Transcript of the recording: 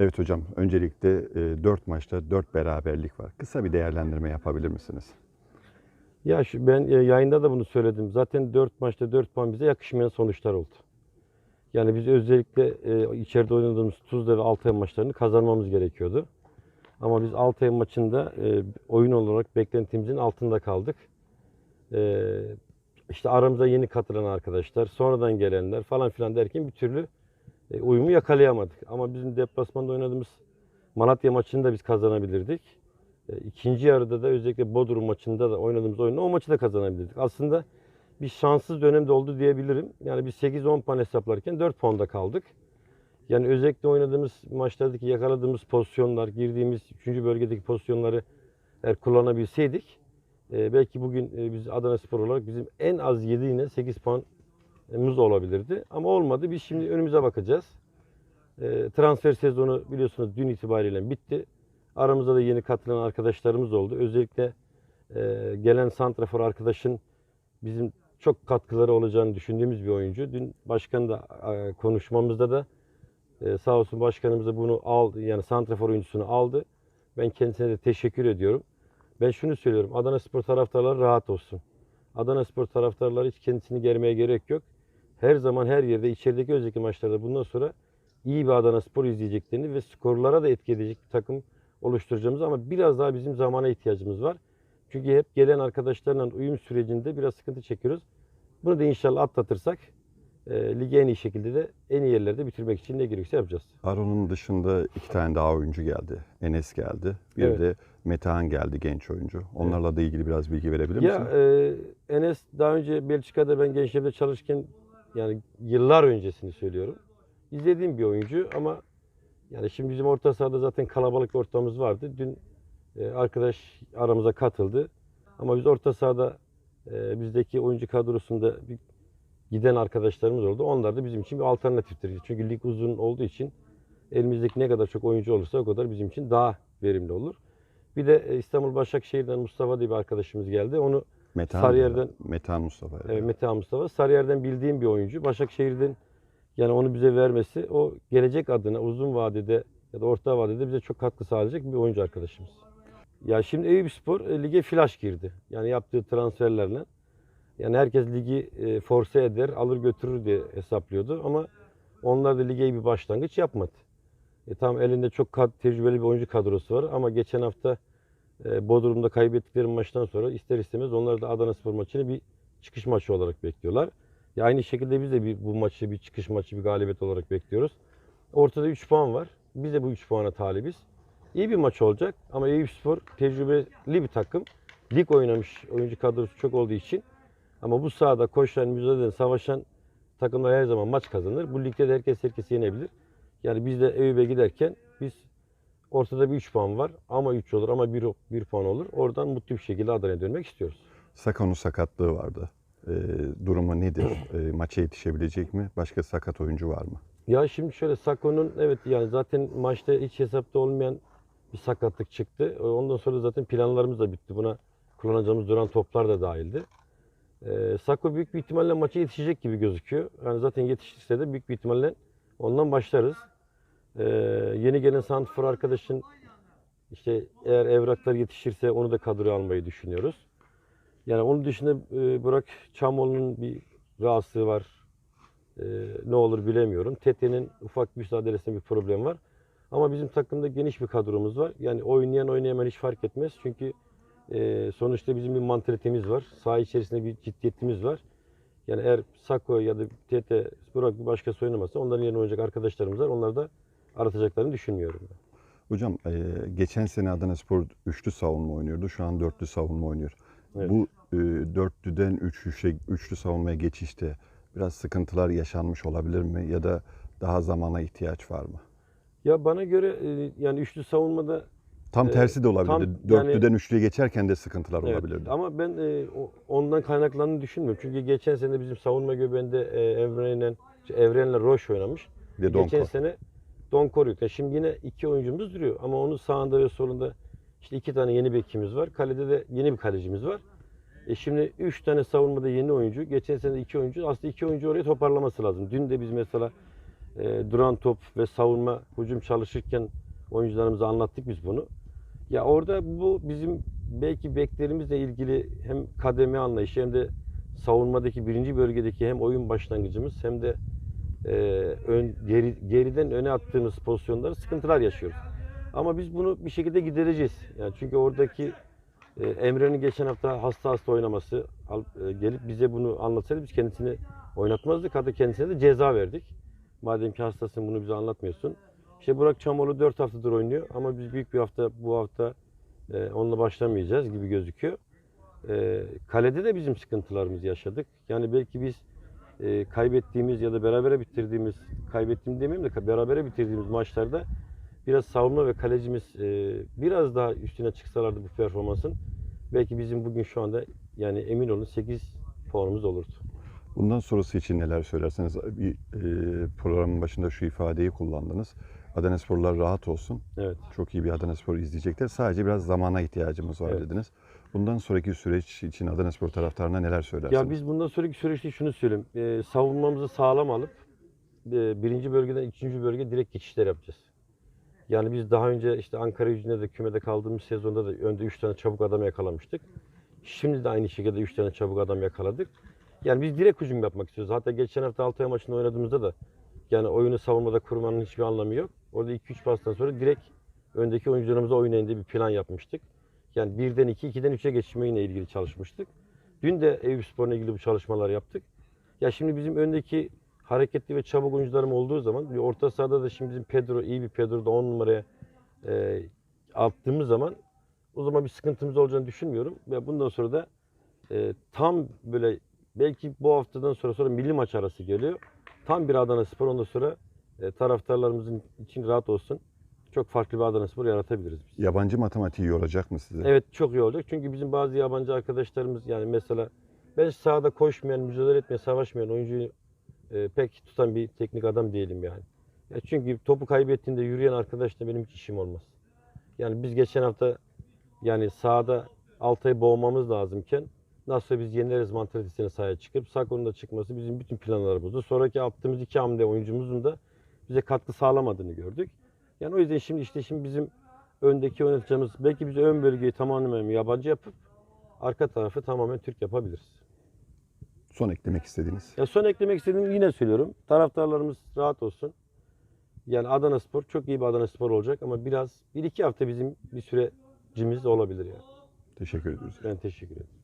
Evet hocam, öncelikle 4 maçta 4 beraberlik var. Kısa bir değerlendirme yapabilir misiniz? Ya şu, ben e, yayında da bunu söyledim. Zaten 4 maçta 4 puan bize yakışmayan sonuçlar oldu. Yani biz özellikle e, içeride oynadığımız Tuzla ve Altay maçlarını kazanmamız gerekiyordu. Ama biz Altay maçında e, oyun olarak beklentimizin altında kaldık. E, işte aramıza yeni katılan arkadaşlar, sonradan gelenler falan filan derken bir türlü e, uyumu yakalayamadık. Ama bizim deplasmanda oynadığımız Malatya maçını da biz kazanabilirdik. E, İkinci yarıda da özellikle Bodrum maçında da oynadığımız oyunda o maçı da kazanabilirdik. Aslında bir şanssız dönemde oldu diyebilirim. Yani biz 8-10 puan hesaplarken 4 puanda kaldık. Yani özellikle oynadığımız maçlardaki yakaladığımız pozisyonlar, girdiğimiz 3. bölgedeki pozisyonları eğer kullanabilseydik e, belki bugün e, biz Adana Spor olarak bizim en az 7 yine 8 puanımız olabilirdi. Ama olmadı. Biz şimdi önümüze bakacağız. E, transfer sezonu biliyorsunuz dün itibariyle bitti. Aramızda da yeni katılan arkadaşlarımız oldu. Özellikle e, gelen santrafor arkadaşın bizim çok katkıları olacağını düşündüğümüz bir oyuncu. Dün başkan da e, konuşmamızda da e, sağ olsun başkanımız da bunu aldı. Yani santrafor oyuncusunu aldı. Ben kendisine de teşekkür ediyorum. Ben şunu söylüyorum. Adana Spor taraftarları rahat olsun. Adana Spor taraftarları hiç kendisini germeye gerek yok. Her zaman her yerde içerideki özellikle maçlarda bundan sonra iyi bir Adana Spor izleyeceklerini ve skorlara da etki edecek bir takım oluşturacağımız ama biraz daha bizim zamana ihtiyacımız var. Çünkü hep gelen arkadaşlarla uyum sürecinde biraz sıkıntı çekiyoruz. Bunu da inşallah atlatırsak e, ligi en iyi şekilde de en iyi yerlerde bitirmek için ne gerekirse yapacağız. Aron'un dışında iki tane daha oyuncu geldi. Enes geldi. Bir Evet. de Metehan geldi genç oyuncu. Onlarla da ilgili biraz bilgi verebilir Ya misin? e, Enes daha önce Belçika'da ben gençliğimde çalışırken yani yıllar öncesini söylüyorum. İzlediğim bir oyuncu ama yani şimdi bizim orta sahada zaten kalabalık bir ortamımız vardı. Dün e, arkadaş aramıza katıldı. Ama biz orta sahada e, bizdeki oyuncu kadrosunda bir giden arkadaşlarımız oldu. Onlar da bizim için bir alternatiftir. Çünkü lig uzun olduğu için elimizdeki ne kadar çok oyuncu olursa o kadar bizim için daha verimli olur. Bir de e, İstanbul Başakşehir'den Mustafa diye bir arkadaşımız geldi. Onu Metehan Sarıyer'den- Metehan Mustafa. Evet, Mete Mustafa. Sarıyer'den bildiğim bir oyuncu. Başakşehir'den yani onu bize vermesi o gelecek adına uzun vadede ya da orta vadede bize çok katkı sağlayacak bir oyuncu arkadaşımız. Ya şimdi Eyüpspor e, lige flash girdi. Yani yaptığı transferlerle. Yani herkes ligi e, force eder, alır götürür diye hesaplıyordu ama onlar da lige bir başlangıç yapmadı. E, tam elinde çok kad- tecrübeli bir oyuncu kadrosu var ama geçen hafta Bodrum'da kaybettikleri maçtan sonra ister istemez onlar da Adana Spor maçını bir çıkış maçı olarak bekliyorlar. Ya aynı şekilde biz de bir, bu maçı bir çıkış maçı, bir galibiyet olarak bekliyoruz. Ortada 3 puan var. Biz de bu 3 puana talibiz. İyi bir maç olacak ama Eyüpspor tecrübeli bir takım. Lig oynamış oyuncu kadrosu çok olduğu için ama bu sahada koşan, mücadele eden, savaşan takımlar her zaman maç kazanır. Bu ligde de herkes herkesi yenebilir. Yani biz de Eyüp'e giderken biz ortada bir 3 puan var ama 3 olur ama 1, 1 puan olur. Oradan mutlu bir şekilde Adana'ya dönmek istiyoruz. Sakon'un sakatlığı vardı. Ee, durumu nedir? Ee, maça yetişebilecek mi? Başka sakat oyuncu var mı? Ya şimdi şöyle Sako'nun evet yani zaten maçta hiç hesapta olmayan bir sakatlık çıktı. E, Ondan sonra zaten planlarımız da bitti. Buna kullanacağımız duran toplar da dahildi. Ee, Sako büyük bir ihtimalle maça yetişecek gibi gözüküyor. Yani zaten yetişirse de büyük bir ihtimalle ondan başlarız. Ee, yeni gelen santrfor arkadaşın işte eğer evraklar yetişirse onu da kadroya almayı düşünüyoruz. Yani onun dışında e, Burak Çamoğlu'nun bir rahatsızlığı var. Ee, ne olur bilemiyorum. Tete'nin ufak bir mücadelesinde bir problem var. Ama bizim takımda geniş bir kadromuz var. Yani oynayan oynayamayan hiç fark etmez. Çünkü e, sonuçta bizim bir mantalitemiz var. Saha içerisinde bir ciddiyetimiz var. Yani eğer Sako ya da Tete, Burak bir başkası oynamasa onların yerine oynayacak arkadaşlarımız var. Onları da aratacaklarını düşünmüyorum. ben. Hocam e, geçen sene Adana Spor üçlü savunma oynuyordu. Şu an dörtlü savunma oynuyor. Evet. Bu e, dörtlüden üç, üçe, üçlü savunmaya geçişte biraz sıkıntılar yaşanmış olabilir mi? Ya da daha zamana ihtiyaç var mı? Ya bana göre e, yani üçlü savunmada Tam tersi de olabilirdi. tam Dörtlüden üçlüye geçerken de sıkıntılar Evet, olabilirdi. Ama ben e, ondan kaynaklandığını düşünmüyorum. Çünkü geçen sene bizim savunma göbeğinde e, Evren'le Evren'le Roş oynamış. Bir Geçen Donko. sene Don Koruyuk. Ya Şimdi yine iki oyuncumuz duruyor ama onun sağında ve solunda işte iki tane yeni bekimiz var. Kalede de yeni bir kalecimiz var. E şimdi üç tane savunmada yeni oyuncu. Geçen sene iki oyuncu. Aslında iki oyuncu oraya toparlaması lazım. Dün de biz mesela e, duran top ve savunma, hücum çalışırken oyuncularımıza anlattık biz bunu. Ya orada bu bizim belki beklerimizle ilgili hem kademe anlayışı hem de savunmadaki birinci bölgedeki hem oyun başlangıcımız hem de e, ön, geri, geriden öne attığımız pozisyonlarda sıkıntılar yaşıyoruz. Ama biz bunu bir şekilde gidereceğiz. Yani çünkü oradaki e, Emre'nin geçen hafta hasta hasta oynaması al- e, gelip bize bunu anlatsaydı biz kendisini oynatmazdık. Hatta kendisine de ceza verdik. Madem ki hastasın bunu bize anlatmıyorsun. İşte Burak Çamoğlu 4 haftadır oynuyor ama biz büyük bir hafta bu hafta e, onunla başlamayacağız gibi gözüküyor. E, kalede de bizim sıkıntılarımızı yaşadık. Yani belki biz e, kaybettiğimiz ya da berabere bitirdiğimiz, kaybettiğim demeyeyim de berabere bitirdiğimiz maçlarda biraz savunma ve kalecimiz e, biraz daha üstüne çıksalardı bu performansın belki bizim bugün şu anda yani emin olun 8 puanımız olurdu. Bundan sonrası için neler söylerseniz bir e, programın başında şu ifadeyi kullandınız. Adanasporlar rahat olsun. Evet. Çok iyi bir Adanaspor izleyecekler. Sadece biraz zamana ihtiyacımız var Evet. dediniz. Bundan sonraki süreç için Adanaspor taraftarına neler söylersiniz? Ya biz bundan sonraki süreçte şunu söyleyeyim. E, savunmamızı sağlam alıp e, birinci bölgeden ikinci bölge direkt geçişler yapacağız. Yani biz daha önce işte Ankara gücünde de kümede kaldığımız sezonda da önde 3 tane çabuk adam yakalamıştık. Şimdi de aynı şekilde 3 tane çabuk adam yakaladık. Yani biz direkt hücum yapmak istiyoruz. Hatta geçen hafta Altay maçında oynadığımızda da yani oyunu savunmada kurmanın hiçbir anlamı yok. Orada 2-3 pastan sonra direkt öndeki oyuncularımıza oynayın diye bir plan yapmıştık. Yani birden 2, 2'den 3'e geçmeyle ilgili çalışmıştık. Dün de Eyüp Spor'la ilgili bu çalışmalar yaptık. Ya şimdi bizim öndeki hareketli ve çabuk oyuncularım olduğu zaman bir orta sahada da şimdi bizim Pedro iyi bir Pedro da 10 numaraya e, attığımız zaman o zaman bir sıkıntımız olacağını düşünmüyorum. Ve bundan sonra da e, tam böyle belki bu haftadan sonra sonra milli maç arası geliyor. Tam bir Adana Spor ondan sonra e, taraftarlarımızın için rahat olsun. Çok farklı bir Adana Spor yaratabiliriz biz. Yabancı matematiği yoracak mı sizi? Evet çok iyi olacak. Çünkü bizim bazı yabancı arkadaşlarımız yani mesela ben sahada koşmayan, mücadele etmeyen, savaşmayan oyuncuyu e, pek tutan bir teknik adam değilim yani. Ya çünkü topu kaybettiğinde yürüyen arkadaşla benim hiç işim olmaz. Yani biz geçen hafta yani sahada Altay'ı boğmamız lazımken nasıl biz yeneriz mantalitesine sahaya çıkıp Sakon'un da çıkması bizim bütün planları bozdu. Sonraki attığımız iki hamle oyuncumuzun da bize katkı sağlamadığını gördük. Yani o yüzden şimdi işte şimdi bizim öndeki oynatacağımız belki biz ön bölgeyi tamamen yabancı yapıp arka tarafı tamamen Türk yapabiliriz. Son eklemek istediğiniz. Ya son eklemek istediğim yine söylüyorum. Taraftarlarımız rahat olsun. Yani Adana Spor çok iyi bir Adana Spor olacak ama biraz bir iki hafta bizim bir sürecimiz olabilir yani. Teşekkür ediyoruz. Ben teşekkür ederim.